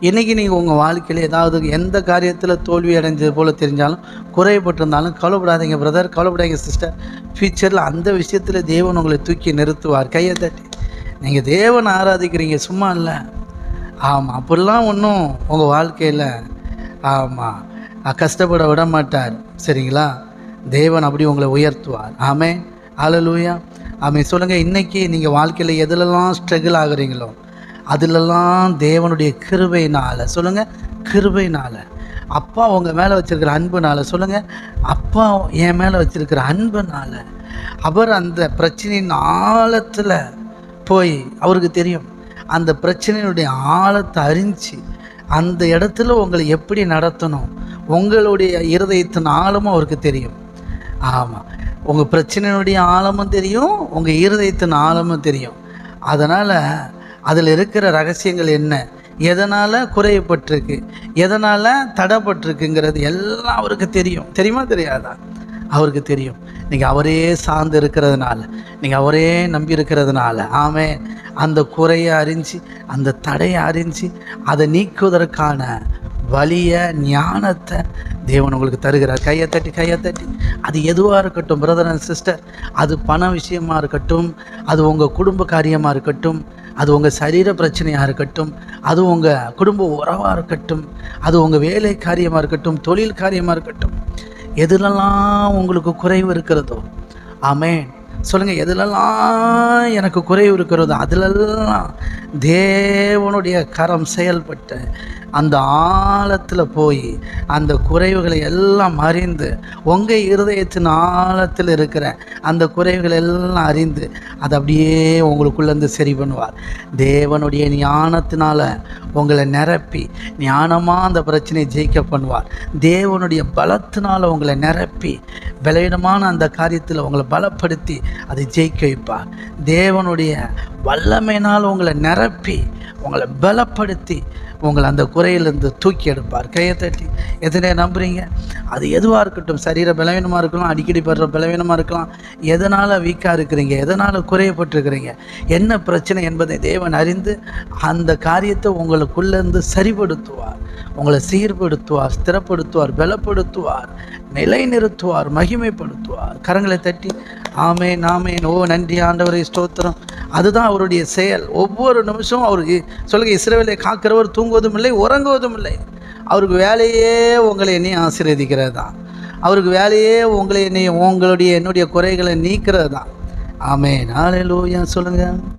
இன்றைக்கி நீங்கள் உங்கள் வாழ்க்கையில் ஏதாவது எந்த காரியத்தில் தோல்வி அடைஞ்சது போல் தெரிஞ்சாலும் குறைபட்டிருந்தாலும் கவலைப்படாதீங்க பிரதர் கவலைப்படாதீங்க சிஸ்டர் ஃப்யூச்சரில் அந்த விஷயத்தில் தேவன் உங்களை தூக்கி நிறுத்துவார். கையை தட்டி. நீங்கள் தேவனை ஆராதிக்கிறீங்க சும்மா இல்லை. ஆமாம் அப்படிலாம் ஒன்றும் உங்கள் வாழ்க்கையில் ஆமாம் கஷ்டப்பட விட மாட்டார் சரிங்களா? தேவன் அப்படி உங்களை உயர்த்துவார். ஆமே அலலூயா ஆமே சொல்லுங்கள் இன்றைக்கி நீங்கள் வாழ்க்கையில் எதுலெல்லாம் ஸ்ட்ரகிள் ஆகுறீங்களோ அதிலெல்லாம் தேவனுடைய கிருபைனால் சொல்லுங்கள் கிருபைனால் அப்பா உங்கள் மேலே வச்சுருக்கிற அன்புனால். சொல்லுங்கள் அப்பா என் மேலே வச்சுருக்கிற அன்புனால. அவர் அந்த பிரச்சனையின் ஆழத்தில் போய் அவருக்கு தெரியும். அந்த பிரச்சனையினுடைய ஆழத்தை அறிஞ்சு அந்த இடத்துல உங்களை எப்படி நடத்தணும் உங்களுடைய இருதயத்தின் ஆழமும் அவருக்கு தெரியும். ஆமாம் உங்கள் பிரச்சனையினுடைய ஆழமும் தெரியும் உங்கள் இருதயத்தின் ஆழமும் தெரியும். அதனால் அதில் இருக்கிற ரகசியங்கள் என்ன? எதனால் குறையப்பட்டிருக்கு? எதனால் தடைப்பட்டிருக்குங்கிறது எல்லாம் அவருக்கு தெரியும். தெரியுமா? தெரியாதா? அவருக்கு தெரியும். நீங்கள் அவரே சார்ந்து இருக்கிறதுனால நீங்கள் அவரே நம்பி இருக்கிறதுனால ஆமே அந்த குறையை அறிஞ்சு அந்த தடையை அறிஞ்சு அதை நீக்குவதற்கான வலிய ஞானத்தை தேவன் உங்களுக்கு தருகிறார். கையை தட்டி கையை தட்டி. அது எதுவாக இருக்கட்டும் பிரதர் அண்ட் சிஸ்டர் அது பண விஷயமாக இருக்கட்டும் அது உங்கள் குடும்ப காரியமாக இருக்கட்டும் அது உங்கள் சரீர பிரச்சனையாக இருக்கட்டும் அது உங்கள் குடும்ப உறவாக இருக்கட்டும் அது உங்கள் வேலை காரியமாக இருக்கட்டும் தொழில் காரியமாக இருக்கட்டும் எதுலெல்லாம் உங்களுக்கு குறைவு இருக்கிறதோ ஆமேன். சொல்லுங்கள் எதுலெல்லாம் எனக்கு குறைவு இருக்கிறதோ அதிலெல்லாம் தேவனுடைய கரம் செயல்பட்டு அந்த ஆழத்தில் போய் அந்த குறைவுகளை எல்லாம் அறிந்து உங்கள் இருதயத்தின் ஆழத்தில் இருக்கிற அந்த குறைவுகளை எல்லாம் அறிந்து அதை அப்படியே உங்களுக்குள்ளேருந்து சரி பண்ணுவார். தேவனுடைய ஞானத்தினால் உங்களை நிரப்பி ஞானமாக அந்த பிரச்சனையை ஜெயிக்க பண்ணுவார். தேவனுடைய பலத்தினால் உங்களை நிரப்பி பலவீனமான அந்த காரியத்தில் உங்களை பலப்படுத்தி அதை ஜெயிக்க வைப்பார். தேவனுடைய வல்லமையினால் உங்களை நிரப்பி உங்களை பலப்படுத்தி உங்களை அந்த குறையிலிருந்து தூக்கி எடுப்பார். கையை தட்டி எத்தனை நம்புறீங்க? அது எதுவாக இருக்கட்டும் சரீர பலவீனமாக இருக்கலாம் அடிக்கடி படுற பலவீனமாக இருக்கலாம். எதனால் வீக்காக இருக்கிறீங்க? எதனால் குறையப்பட்டிருக்கிறீங்க? என்ன பிரச்சனை என்பதை தேவன் அறிந்து அந்த காரியத்தை உங்களுக்குள்ளேருந்து சரிப்படுத்துவார். உங்களை சீர்படுத்துவார் ஸ்திரப்படுத்துவார் பலப்படுத்துவார் நிலைநிறுத்துவார் மகிமைப்படுத்துவார். கரங்களை தட்டி ஆமே நாமே ஓ நன்றி ஆண்டவரை ஸ்தோத்திரம். அதுதான் அவருடைய செயல். ஒவ்வொரு நிமிஷமும் அவருக்கு சொல்லுங்க இஸ்ரேவேலை காக்கிறவர் தூங்குவதும் இல்லை உறங்குவதும் இல்லை அவருக்கு வேலையே உங்களை என்னை ஆசீர்வதிக்கிறது தான் அவருக்கு வேலையே உங்களை என்னை உங்களுடைய என்னுடைய குறைகளை நீக்கிறது தான் ஆமே நாளே லூயா சொல்லுங்கள்